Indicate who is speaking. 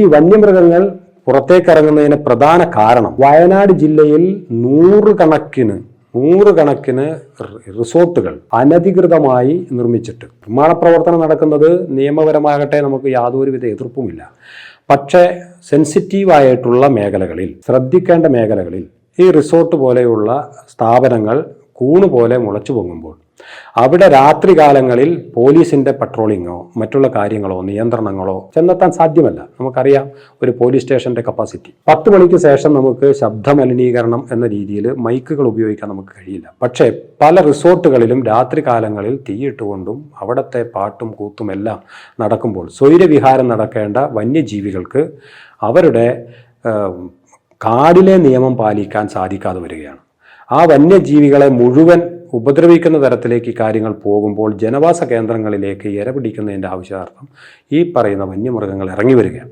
Speaker 1: ഈ വന്യമൃഗങ്ങൾ പുറത്തേക്ക് ഇറങ്ങുന്നതിന് പ്രധാന കാരണം വയനാട് ജില്ലയിൽ നൂറുകണക്കിന് നൂറുകണക്കിന് റിസോർട്ടുകൾ അനധികൃതമായി നിർമ്മിച്ചിട്ട്. നിർമ്മാണ പ്രവർത്തനം നടക്കുന്നത് നിയമപരമാകട്ടെ നമുക്ക് യാതൊരുവിധ എതിർപ്പുമില്ല. പക്ഷേ സെൻസിറ്റീവായിട്ടുള്ള മേഖലകളിൽ ശ്രദ്ധിക്കേണ്ട മേഖലകളിൽ ഈ റിസോർട്ട് പോലെയുള്ള സ്ഥാപനങ്ങൾ കൂണ് പോലെ മുളച്ചു പൊങ്ങുമ്പോൾ അവിടെ രാത്രികാലങ്ങളിൽ പോലീസിന്റെ പട്രോളിങ്ങോ മറ്റുള്ള കാര്യങ്ങളോ നിയന്ത്രണങ്ങളോ ചെന്നെത്താൻ സാധ്യമല്ല. നമുക്കറിയാം ഒരു പോലീസ് സ്റ്റേഷന്റെ കപ്പാസിറ്റി പത്ത് മണിക്ക് ശേഷം നമുക്ക് ശബ്ദമലിനീകരണം എന്ന രീതിയിൽ മൈക്കുകൾ ഉപയോഗിക്കാൻ നമുക്ക് കഴിയില്ല. പക്ഷേ പല റിസോർട്ടുകളിലും രാത്രികാലങ്ങളിൽ തീയിട്ടുകൊണ്ടും അവിടുത്തെ പാട്ടും കൂത്തും എല്ലാം നടക്കുമ്പോൾ സ്വൈരവിഹാരം നടക്കേണ്ട വന്യജീവികൾക്ക് അവരുടെ കാടിലെ നിയമം പാലിക്കാൻ സാധിക്കാതെ വരികയാണ്. ആ വന്യജീവികളെ മുഴുവൻ ഉപദ്രവിക്കുന്ന തരത്തിലേക്ക് കാര്യങ്ങൾ പോകുമ്പോൾ ജനവാസ കേന്ദ്രങ്ങളിലേക്ക് ഇര പിടിക്കുന്നതിന്റെ ആവശ്യാർത്ഥം ഈ പറയുന്ന വന്യമൃഗങ്ങൾ ഇറങ്ങി വരികയാണ്.